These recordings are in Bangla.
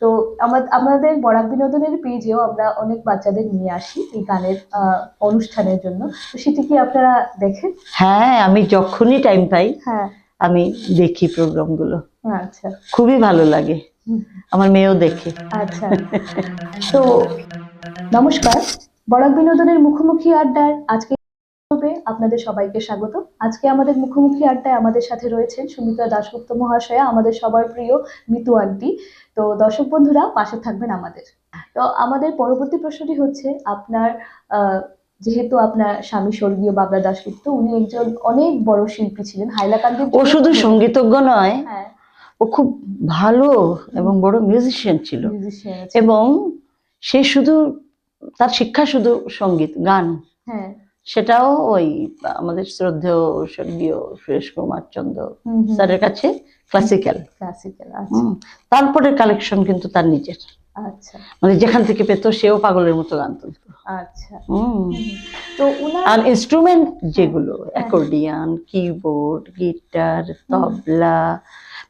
তো আমা- আমাদের বরাক বিনোদনের পেজেও আমরা অনেক বাচ্চাদের নিয়ে আসি এই গানের অনুষ্ঠানের জন্য। তো সেটি কি আপনারা দেখেন? হ্যাঁ আমি যখনই টাইম পাই হ্যাঁ। আমি দেখি প্রোগ্রামগুলো। আচ্ছা। খুবই ভালো লাগে। আমার মেয়েও দেখে। আচ্ছা। তো নমস্কার। বরাক বিনোদনের মুখোমুখি আড্ডার আজকে আপনাদের সবাইকে স্বাগত। আজকে আমাদের মুখোমুখি আড্ডায় আমাদের সাথে রয়েছেন সুমিতা দাশগুপ্ত মহাশয়া আমাদের সবার প্রিয় মিতু আন্টি। তো দর্শক বন্ধুরা পাশে থাকবেন আমাদের। তো আমাদের পরবর্তী প্রশ্নটি হচ্ছে আপনার যেহেতু আপনার স্বামী স্বর্গীয় বাবলা দাশগুপ্ত উনি একজন অনেক বড় শিল্পী ছিলেন হাইলাকান্দির ও শুধু সঙ্গীতজ্ঞ নয় হ্যাঁ। ও খুব ভালো এবং বড় মিউজিশিয়ান ছিল। এবং সে শুধু তার শিক্ষা শুধু সংগীত গান। হ্যাঁ। সেটাও ওই আমাদের শ্রদ্ধেয় স্বর্গীয় সুরেশ কুমার চন্দ্র স্যারের কাছে ক্লাসিক্যাল ক্লাসিক্যাল আচ্ছা। তারপরে কালেকশন কিন্তু তার নিজের। আচ্ছা। মানে যেখান থেকে পেত সেও পাগলের মতো গান তুলতো। আচ্ছা। হুম। তো আর ইনস্ট্রুমেন্ট যেগুলো অ্যাকর্ডিয়ান কিবোর্ড গিটার তবলা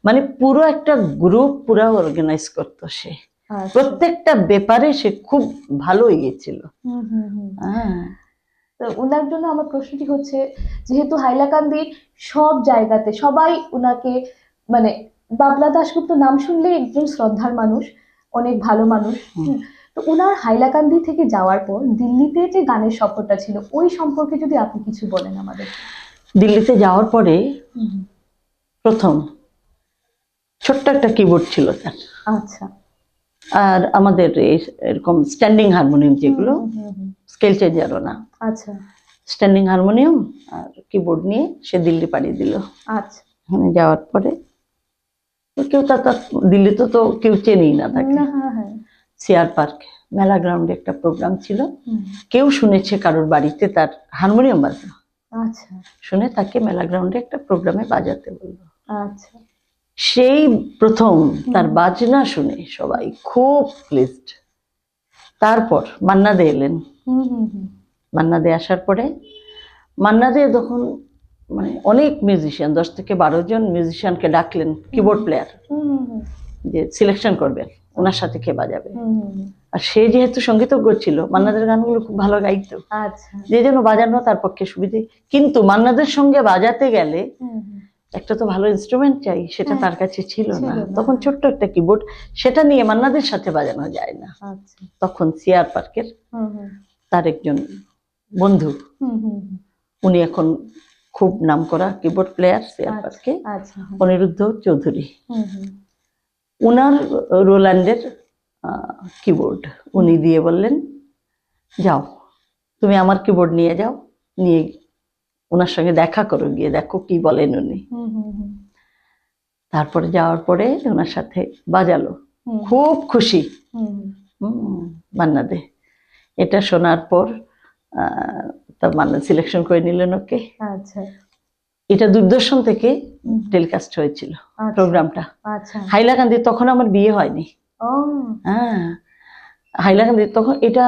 মানে পুরো একটা গ্রুপ পুরো অর্গানাইজ করতো সে। আচ্ছা। প্রত্যেকটা ব্যাপারে সে খুব ভালো হুম। হ্যাঁ। তো উনার জন্য আমার প্রশ্নটি হচ্ছে যেহেতু হাইলাকান্দির সব জায়গাতে সবাই ওনাকে মানে বাবলা দাশগুপ্ত নাম শুনলে একজন শ্রদ্ধার মানুষ অনেক ভালো মানুষ। তো ওনার হাইলাকান্দি থেকে যাওয়ার পর দিল্লিতে যে গানের সফরটা ছিল ওই সম্পর্কে যদি আপনি কিছু বলেন আমাদের। দিল্লিতে যাওয়ার পরে প্রথম ছোট্ট একটা কিবোর্ড ছিল আচ্ছা। আর আমাদের এরকম স্ট্যান্ডিং হারমোনিয়াম যেগুলো। স্কেল চেঞ্জারও না। আচ্ছা। স্ট্যান্ডিং হারমোনিয়াম আর কিবোর্ড নিয়ে সে দিল্লি পাড়িয়ে দিল। আচ্ছা। ওখানে যাওয়ার পরে কেউ তা তার দিল্লিতে তো কেউ চেনেই না তাকে। হ্যাঁ হ্যাঁ। সিআর পার্ক মেলা গ্রাউন্ডে একটা প্রোগ্রাম ছিল। কেউ শুনেছে কারোর বাড়িতে তার হারমোনিয়াম বাজলো। আচ্ছা। শুনে তাকে মেলা গ্রাউন্ডে একটা প্রোগ্রামে বাজাতে বলল। আচ্ছা। সেই প্রথম তার বাজনা শুনে সবাই খুব প্লিজড তারপর মান্না দে এলেন। মান্না দে আসার পরে মান্না দে তখন মানে অনেক মিউজিশিয়ান দশ থেকে বারো জন মিউজিশিয়ানকে ডাকলেন কিবোর্ড প্লেয়ার যে সিলেকশন করবেন ওনার সাথে কে বাজাবে। আর সে যেহেতু সঙ্গীতজ্ঞ ছিল মান্নাদের গানগুলো খুব ভালো গাইতো। আচ্ছা। যে যেন বাজানো তার পক্ষে সুবিধে। কিন্তু মান্নাদের সঙ্গে বাজাতে গেলে। একটা তো ভালো ইনস্ট্রুমেন্ট চাই সেটা হ্যাঁ, তার কাছে ছিল না। তখন ছোট্ট একটা কিবোর্ড সেটা নিয়ে মান্নাদের সাথে বাজানো যায় না। আচ্ছা। তখন সিআর পার্কের তার একজন বন্ধু। হুম হুম হুম। উনি এখন খুব নামকরা কিবোর্ড প্লেয়ার পার্কে। আচ্ছা অনিরুদ্ধ চৌধুরী। উনার রোল্যান্ডের কিবোর্ড উনি দিয়ে বললেন যাও তুমি আমার কিবোর্ড নিয়ে যাও নিয়ে ওনার সঙ্গে দেখা করো গিয়ে দেখো কি বলেন উনি। তারপরে যাওয়ার পরে ওনার সাথে বাজালো। খুব খুশি। মান্না দে এটা শোনার পর আহ, তা মান্না সিলেকশন করে নিলেন ওকে আচ্ছা। এটা দূরদর্শন থেকে টেলিকাস্ট হয়েছিল আচ্ছা, প্রোগ্রামটা আচ্ছা। হাইলাকান্দি তখন আমার বিয়ে হয়নি। ও। হ্যাঁ। হাইলাকান্দি তখন এটা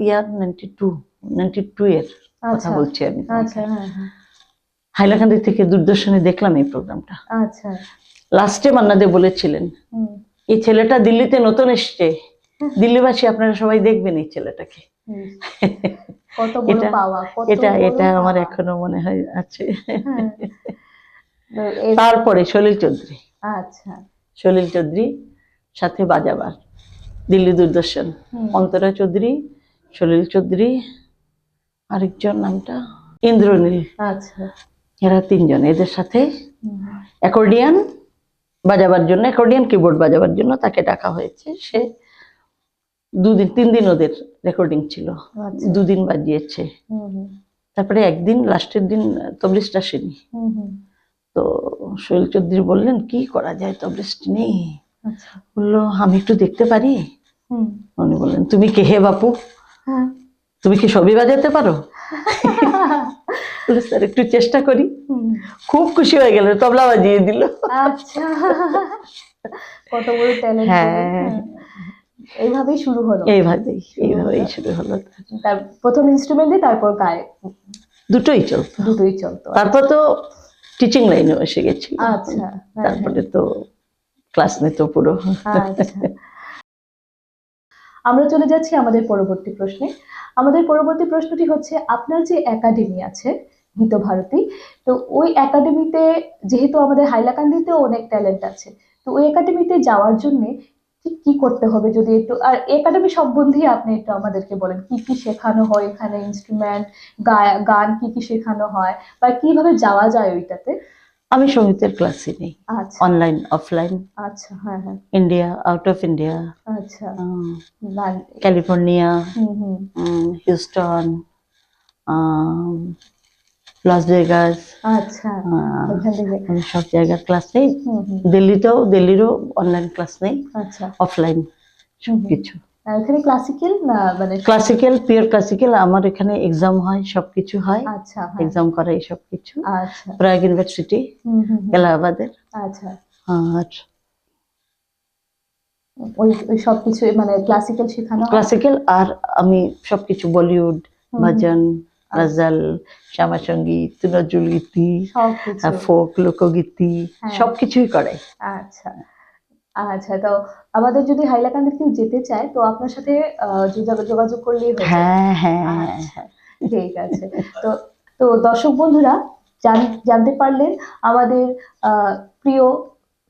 year ninety two ninety two এর কথা আচ্ছা। বলছি আমি আচ্ছা হ্যাঁ হ্যাঁ। হাইলাকান্দি থেকে দূরদর্শনে দেখলাম এই প্রোগ্রামটা আচ্ছা। লাস্টে মান্নাদে বলেছিলেন এই ছেলেটা দিল্লিতে নতুন এসছে দিল্লিবাসী আপনারা সবাই দেখবেন এই ছেলেটাকে। এটা- এটা আমার এখনও মনে হয় আছে। হ্যাঁ। তারপরে সলিল চৌধুরী। আচ্ছা। সলিল চৌধুরী সাথে বাজাবার। দিল্লি দূরদর্শন। অন্তরা চৌধুরী সলিল চৌধুরী আরেকজন নামটা ইন্দ্রনীল। আচ্ছা। এরা তিনজন। এদের সাথে অ্যাকর্ডিয়ান বাজাবার জন্য অ্যাকর্ডিয়ান কিবোর্ড বাজাবার জন্য তাকে ডাকা হয়েছে। সে দুদিন তিন দিন ওদের রেকর্ডিং ছিল। আচ্ছা। দুদিন বাজিয়েছে। তারপরে একদিন লাস্টের দিন তবলিস্ট আসেনি। তো শৈল চৌধুরী বললেন কি করা যায়? তবলিস্ট নেই। আচ্ছা। বলল আমি একটু দেখতে পারি? উনি বললেন তুমি কে হে বাপু? হ্যাঁ। তুমি কি সবই বাজাতে পারো? স্যার একটু চেষ্টা করি। খুব খুশি হয়ে গেল তবলা বাজিয়ে দিল। আচ্ছা। কত বড় ট্যালেন্ট হ্যাঁ। এইভাবেই শুরু হলো। এইভাবেই এইভাবেই শুরু হলো। তার। প্রথম ইনস্ট্রুমেন্ট তারপর গায়ে দুটোই চলতো। দুটোই চলতো। তারপর তো টিচিং লাইনে এসে গেছিল আচ্ছা হ্যাঁ, তারপরে তো ক্লাস নিত পুরো। হ্যাঁ, আচ্ছা। আমরা চলে যাচ্ছি আমাদের পরবর্তী প্রশ্নে। আমাদের পরবর্তী প্রশ্নটি হচ্ছে আপনার যে একাডেমি আছে গীতভারতী তো ওই একাডেমিতে যেহেতু আমাদের হাইলাকান্দিতেও অনেক ট্যালেন্ট আছে তো ওই একাডেমিতে যাওয়ার জন্য ঠিক কি করতে হবে যদি একটু আর একাডেমি সম্বন্ধে আপনি একটু আমাদেরকে বলেন কি কি শেখানো হয় এখানে ইনস্ট্রুমেন্ট গান কি কি শেখানো হয় বা কীভাবে যাওয়া যায় ওইটাতে? আমি সঙ্গীতের ক্লাসে নেই আচ্ছা। অনলাইন অফলাইন আচ্ছা হ্যাঁ হ্যাঁ। ইন্ডিয়া আউট অফ ইন্ডিয়া আচ্ছা। ক্যালিফোর্নিয়া হুম হুম। হিউস্টন লস ভেগাস আচ্ছা সব জায়গার ক্লাস নেই। দিল্লিতেও দিল্লিরও অনলাইন ক্লাস নেই। আচ্ছা। অফলাইন হুম হুম। কিছু আর ক্লাসিক্যাল না মানে ক্লাসিক্যাল পিওর ক্লাসিক্যাল আমার এখানে এক্সাম হয় সবকিছু হয়। আচ্ছা হ্যাঁ। এক্সাম করাই সবকিছু। আচ্ছা। প্রয়াগ ইউনিভার্সিটি। এলাহাবাদের। আচ্ছা। আর ওই সবকিছু মানে ক্লাসিক্যাল শেখানো হয়? ক্লাসিক্যাল আর আমি সবকিছু বলিউড ভজন গজল শ্যামা সংগীত নজরুল গীতি ফোক লোকগীতি হ্যাঁ। সবকিছুই করে। আচ্ছা। আচ্ছা তো আমাদের যদি হাইলাকান্দি কেউ যেতে চায় তো আপনার সাথে যোগাযোগ করলেই হয়ে। হ্যাঁ হ্যাঁ আচ্ছা ঠিক আছে। তো তো দর্শক বন্ধুরা জান- জানতে পারলেন আমাদের আহ, প্রিয়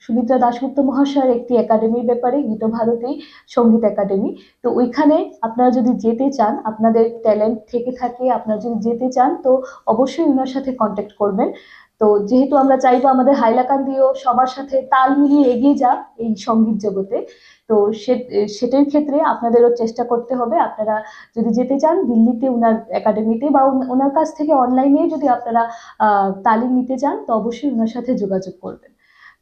সুমিত্রা দাশগুপ্ত মহাশয়ের একটি একাডেমির ব্যাপারে গীতভারতী সংগীত একাডেমি তো ওইখানে আপনারা যদি যেতে চান, আপনাদের ট্যালেন্ট থেকে থাকে, আপনারা যদি যেতে চান, তো অবশ্যই ওনার সাথে কন্ট্যাক্ট করবেন। তো যেহেতু আমরা চাইব আমাদের হাইলাকান্দিও সবার সাথে তাল মিলিয়ে এগিয়ে যাক এই সংগীত জগতে, তো সেটার ক্ষেত্রে আপনাদেরও চেষ্টা করতে হবে। আপনারা যদি যেতে চান, দিল্লিতে ওনার একাডেমিতে বা ওনার কাছ থেকে অনলাইনে যদি আপনারা তালিম নিতে চান, তো অবশ্যই ওনার সাথে যোগাযোগ করবেন।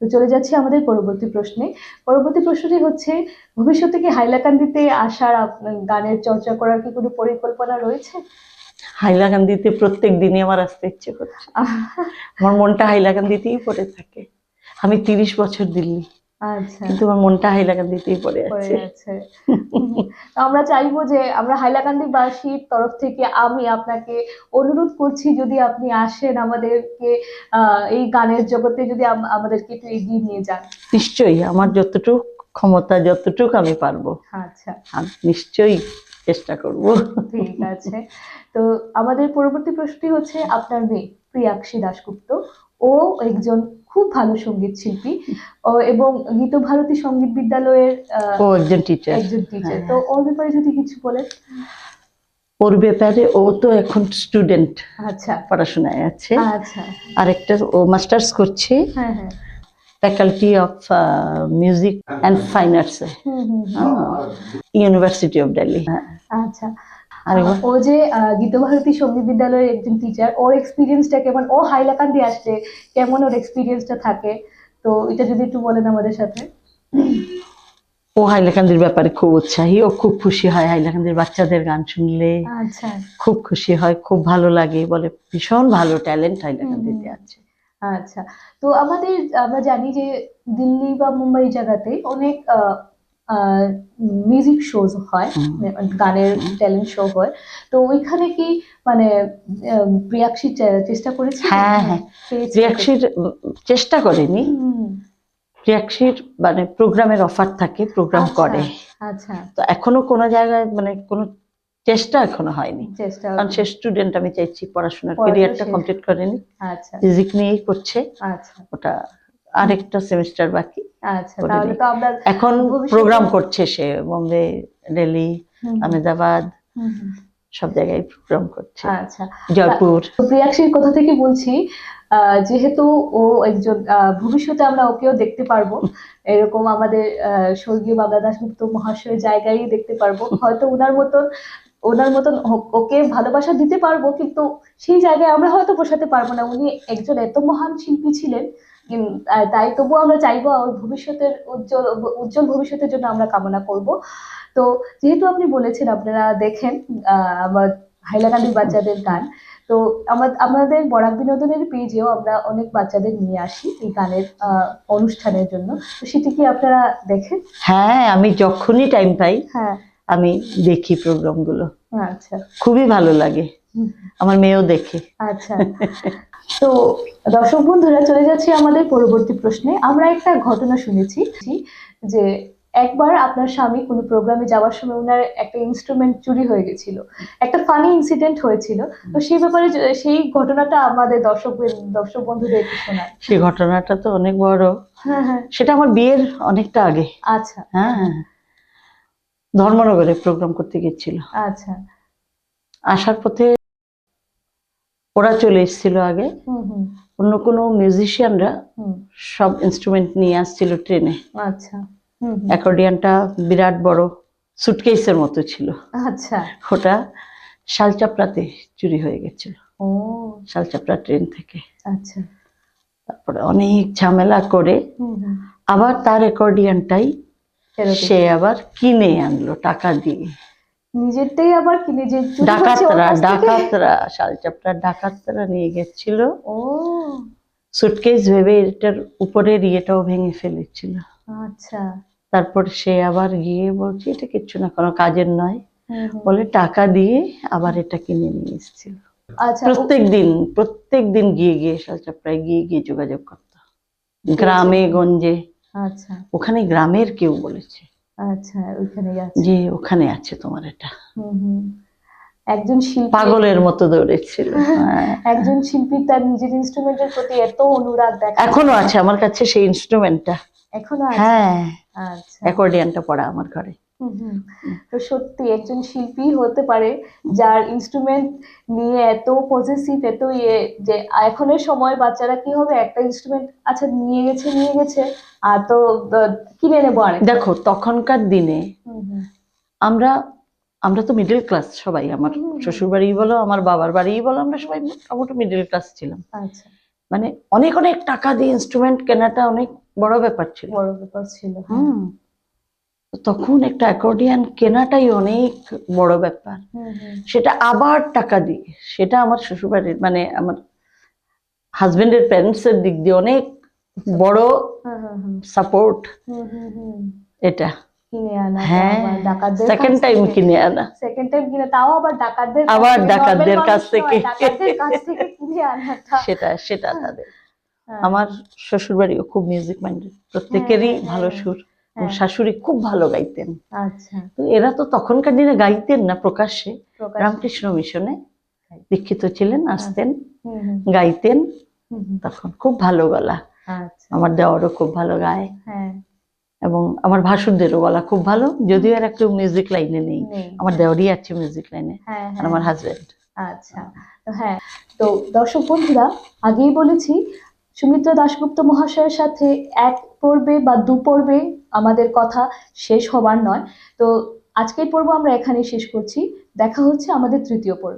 তো চলে যাচ্ছি আমাদের পরবর্তী প্রশ্নে। পরবর্তী প্রশ্নটি হচ্ছে ভবিষ্যতে কি হাইলাকান্দিতে আসার আপনার গানের চর্চা করার কি কোনো পরিকল্পনা রয়েছে? হাইলাকান্দিতে প্রত্যেক দিনই আমার আসতে ইচ্ছে করছে। আমার মনটা হাইলাকান্দিতেই পড়ে থাকে। আমি তিরিশ বছর দিল্লি। কিন্তু আমার মনটা হাইলাকান্দিতেই পড়ে আছে। আমরা চাইব যে আমরা হাইলাকান্দিবাসীর তরফ থেকে আমি আপনাকে অনুরোধ করছি যদি আপনি আসেন আমাদেরকে এই গানের জগতে যদি আম- আমাদেরকে একটু এগিয়ে নিয়ে যান। নিশ্চয়ই আমার যতটুক ক্ষমতা যতটুক আমি পারব। আচ্ছা। আমি নিশ্চয়ই চেষ্টা করব। ঠিক আছে। তো আমাদের পরবর্তী প্রশ্নটি হচ্ছে আপনার মেয়ে প্রিয়াক্ষী দাশগুপ্ত ও একজন খুব ভালো সংগীত শিল্পী ও এবং গীতভারতী সংগীত বিদ্যালয়ের ও একজন টিচার একজন টিচার হ্যাঁ। তো ওর ব্যাপারে যদি কিছু বলেন? ওর ব্যাপারে ও তো এখন স্টুডেন্ট আচ্ছা। পড়াশোনায় আছে। আচ্ছা। আরেকটা ও মাস্টার্স করছে। হ্যাঁ হ্যাঁ। Faculty of music and fine আর্টসে। University of Delhi আচ্ছা। আরেকবার ও যে গীতভারতী সংগীত বিদ্যালয়ের একজন টিচার ওর এক্সপিরিয়েন্সটা কেমন? ও হাইলাকান্দি আসছে কেমন ওর এক্সপিরিয়েন্সটা থাকে? তো এটা যদি একটু বলেন আমাদের সাথে। ও হাইলাকান্দির ব্যাপারে খুব উৎসাহী ও খুব খুশি হয় হাইলাকান্দির বাচ্চাদের গান শুনলে। আচ্ছা। খুব খুশি হয় খুব ভালো লাগে বলে ভীষণ ভালো ট্যালেন্ট হাইলাকান্দিতে আছে। আচ্ছা। তো আমাদের আমরা জানি যে দিল্লি বা মুম্বাই জায়গাতে অনেক মিউজিক শোজ হয় মানে গানের ট্যালেন্ট শো হয়। তো ওইখানে কি মানে আহ, প্রিয়াক্ষী চেষ্টা করেছে হ্যাঁ, হ্যাঁ। পেয়েছে? প্রিয়াক্ষীর চেষ্টা করেনি। প্রিয়াক্ষীর মানে প্রোগ্রামের অফার থাকে প্রোগ্রাম আচ্ছা, করে। আচ্ছা। তো এখনও কোনো জায়গায় মানে কোনো চেষ্টা এখনও হয়নি। চেষ্টা কারণ সে স্টুডেন্ট আমি চাইছি পড়াশোনার পড়াশোনা কেরিয়ারটা কমপ্লিট করেনি আচ্ছা। ফিজিক নিয়েই করছে। আচ্ছা। ওটা আরেকটা সেমিস্টার বাকি। আচ্ছা তাহলে তো আমরা এখন প্রোগ্রাম করছে সে বোম্বে দিল্লি আহমেদাবাদ হুম, হুম, সব জায়গায় প্রোগ্রাম করছে। আচ্ছা। জয়পুর। প্রিয়াক্ষীর কথা থেকে বলছি যেহেতু ও একজন ভবিষ্যতে আমরা ওকেও দেখতে পারব এরকম আমাদের আহ, স্বর্গীয় বাবা দাসগুপ্ত মহাশয়ের জায়গায় দেখতে পারব। হয়তো ওনার মতন ওনার মতন ওকে ভালোবাসা দিতে পারব কিন্তু সেই জায়গায় আমরা হয়তো বসাতে পারব না। উনি একজন এত মহান শিল্পী ছিলেন তাই তবুও আমরা চাইব ভবিষ্যতের উজ্জ্বল উজ্জ্বল ভবিষ্যতের জন্য আমরা কামনা করব। তো যেহেতু আপনি বলেছেন আপনারা দেখেন আহ, আমার হাইলাকান্দির বাচ্চাদের গান। তো আমা- আমাদের বরাক বিনোদনের পেজেও আমরা অনেক বাচ্চাদের নিয়ে আসি এই গানের আহ, অনুষ্ঠানের জন্য। তো সেটি কি আপনারা দেখেন? হ্যাঁ আমি যখনই টাইম পাই হ্যাঁ। আমি দেখি প্রোগ্রামগুলো আচ্ছা। খুবই ভালো লাগে। আমার মেয়েও দেখে। আচ্ছা। তো দর্শক বন্ধুরা চলে যাচ্ছি আমাদের পরবর্তী প্রশ্নে। আমরা একটা ঘটনা শুনেছি যে একবার আপনার স্বামী কোনো প্রোগ্রামে যাওয়ার সময় ওনার একটা ইনস্ট্রুমেন্ট চুরি হয়ে গেছিল। একটা ফানি ইনসিডেন্ট হয়েছিল। তো সেই ব্যাপারে সেই ঘটনাটা আমাদের দর্শক দর্শক বন্ধুদের শোনান। সেই ঘটনাটা তো অনেক বড়। হ্যাঁ হ্যাঁ। সেটা আমার বিয়ের অনেকটা আগে। আচ্ছা। হ্যাঁ ধর্মনগরে প্রোগ্রাম করতে গেছিল। আচ্ছা। আসার পথে ওরা চলে এসেছিল আগে। হুম হুম। অন্য কোনো মিউজিশিয়ানরা সব ইনস্ট্রুমেন্ট নিয়ে আসছিল ট্রেনে। আচ্ছা। অ্যাকর্ডিয়ানটা বিরাট বড় সুটকেসের মতো ছিল। আচ্ছা। ওটা শালচাপড়াতে চুরি হয়ে গেছিল। ও। শালচাপড়া ট্রেন থেকে। আচ্ছা। তারপরে অনেক ঝামেলা করে আবার তার অ্যাকর্ডিয়ানটাই সে আবার কিনে আনলো টাকা দিয়ে। নিজেরটাই আবার কি? নিজে চুরি ডাকাতরা? ডাকাতরা শালচাপড়া ডাকাতরা নিয়ে গেছিল। ও। সুটকেস ভেবে এটার উপরের ইয়েটাও ভেঙে ফেলেছিল। আচ্ছা। তারপর সে আবার গিয়ে বলছে এটা কিচ্ছু না কোনো কাজের নয়। বলে টাকা দিয়ে আবার এটা কিনে নিয়ে এসেছিল। আচ্ছা প্রত্যেক দিন প্রত্যেক দিন গিয়ে গিয়ে শালচাপড়ায় গিয়ে গিয়ে যোগাযোগ করতো। গ্রামে গঞ্জে। আচ্ছা। ওখানে গ্রামের কেউ বলেছে। আচ্ছা ওইখানে আছে। জি ওখানে আছে তোমার এটা। হুম হুম। একজন শিল্পী পাগলের মতো দৌড়েছিল হ্যাঁ। একজন শিল্পী তার নিজের ইনস্ট্রুমেন্টের প্রতি এত অনুরাগ দেখা এখনও আছে আমার কাছে সেই ইনস্ট্রুমেন্টটা এখনও আছে? হ্যাঁ। আচ্ছা। অ্যাকর্ডিয়ানটা পড়া আমার ঘরে। তো সত্যি একজন শিল্পী হতে পারে যার ইনস্ট্রুমেন্ট নিয়ে এত পজিটিভ এত ইয়ে যে এখনের সময় বাচ্চারা কি হবে? একটা ইনস্ট্রুমেন্ট আচ্ছা নিয়ে গেছে নিয়ে গেছে। আর তো কিনে নেব আরেক দেখো তখনকার দিনে হুম হুম। আমরা আমরা তো মিডল ক্লাস সবাই আমার হুম। শ্বশুর বাড়ি বলো আমার বাবার বাড়ি বলো আমরা সবাই মোটামুটি মিডল ক্লাস ছিলাম। আচ্ছা। মানে অনেক অনেক টাকা দিয়ে ইনস্ট্রুমেন্ট কেনাটা অনেক বড় ব্যাপার ছিল। বড় ব্যাপার ছিল হুম। তো তখন একটা অ্যাকর্ডিয়ান কেনাটাই অনেক বড় ব্যাপার। সেটা আবার টাকা দিয়ে সেটা আমার শ্বশুরবাড়ির মানে আমার হাজবেন্ডের প্যারেন্টসের দিক দিয়ে অনেক বড় হ্যাঁ হ্যাঁ হ্যাঁ সাপোর্ট এটা। হ্যাঁ সেকেন্ড টাইম কিনে আনা। সেকেন্ড টাইম কিনে তাও আবার ডাকাতদের আবার ডাকাতদের কাছ থেকে। সেটা সেটা তাদের। হ্যাঁ, আমার শ্বশুর বাড়িও খুব মিউজিক মাইন্ডেড প্রত্যেকেরই হ্যাঁ, ভালো হ্যাঁ, সুর। হ্যাঁ। শাশুড়ি খুব ভালো গাইতেন। আচ্ছা। তো এরা তো তখনকার দিনে গাইতেন না প্রকাশ্যে। রামকৃষ্ণ মিশনে দীক্ষিত ছিলেন আসতেন হুম হুম। গাইতেন। তখন খুব ভালো গলা। আচ্ছা। আমার দেওয়ারও খুব ভালো গায়। হ্যাঁ। এবং আমার ভাসুরদেরও গলা খুব ভালো। যদিও আর একটু মিউজিক লাইনে নেই। আমার দেওয়ারই আছে মিউজিক লাইনে হ্যাঁ আর হ্যাঁ আমার হাজবেন্ড আচ্ছা। হ্যাঁ। তো দর্শক বন্ধুরা আগেই বলেছি সুমিত্রা দাশগুপ্ত মহাশয়ের সাথে এক পর্বে বা দু পর্বে আমাদের কথা শেষ হবার নয়। তো আজকের পর্ব আমরা এখানে শেষ করছি। দেখা হচ্ছে আমাদের তৃতীয় পর্ব।